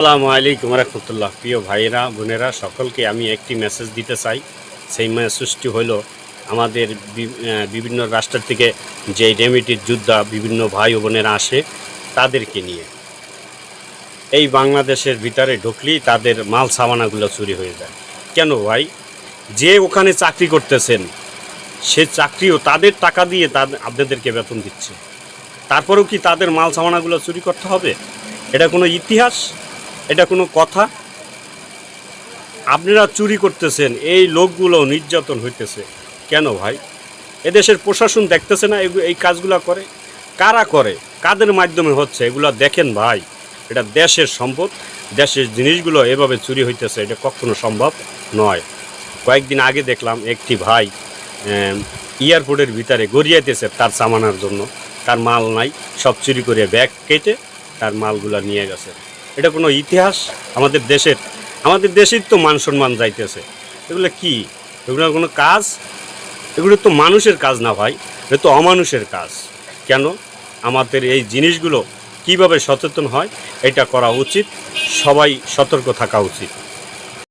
আসসালামু আলাইকুম রহমতুল্লাহ। প্রিয় ভাইয়েরা, বোনেরা, সকলকে আমি একটি মেসেজ দিতে চাই। সেই মেসেজটি হলো, আমাদের বিভিন্ন রাষ্ট্র থেকে যে রেমিটির যোদ্ধা, বিভিন্ন ভাই বোনেরা আসে, তাদেরকে নিয়ে। এই বাংলাদেশের ভিতরে ঢুকলেই তাদের মাল সামানাগুলো চুরি হয়ে যায়। কেন ভাই? যে ওখানে চাকরি করতেছেন, সে চাকরিও তাদের টাকা দিয়ে তাদের আপনাদেরকে বেতন দিচ্ছে। তারপরেও কি তাদের মাল সামানাগুলো চুরি করতে হবে? এটা কোনো ইতিহাস? এটা কোনো কথা? আপনারা চুরি করতেছেন, এই লোকগুলো নির্যাতন হইতেছে। কেন ভাই? এদেশের প্রশাসন দেখতেছে না এই কাজগুলো করে? কারা করে? কাদের মাধ্যমে হচ্ছে? এগুলো দেখেন ভাই। এটা দেশের সম্পদ, দেশের জিনিসগুলো এভাবে চুরি হইতেছে, এটা কখনো সম্ভব নয়। কয়েকদিন আগে দেখলাম একটি ভাই এয়ারপোর্টের ভিতরে গড়িয়াইতেছে তার সামানার জন্য। তার মাল নাই, সব চুরি করে ব্যাগ কেটে তার মালগুলো নিয়ে গেছে। এটা কোনো ইতিহাস? আমাদের দেশের আমাদের দেশের তো মান সম্মান যাইতেছে। এগুলো কি? এগুলো কোনো কাজ? এগুলো তো মানুষের কাজ না ভাই, এটা তো অমানুষের কাজ। কেন? আমাদের এই জিনিসগুলো কীভাবে সচেতন হয়, এটা করা উচিত। সবাই সতর্ক থাকা উচিত।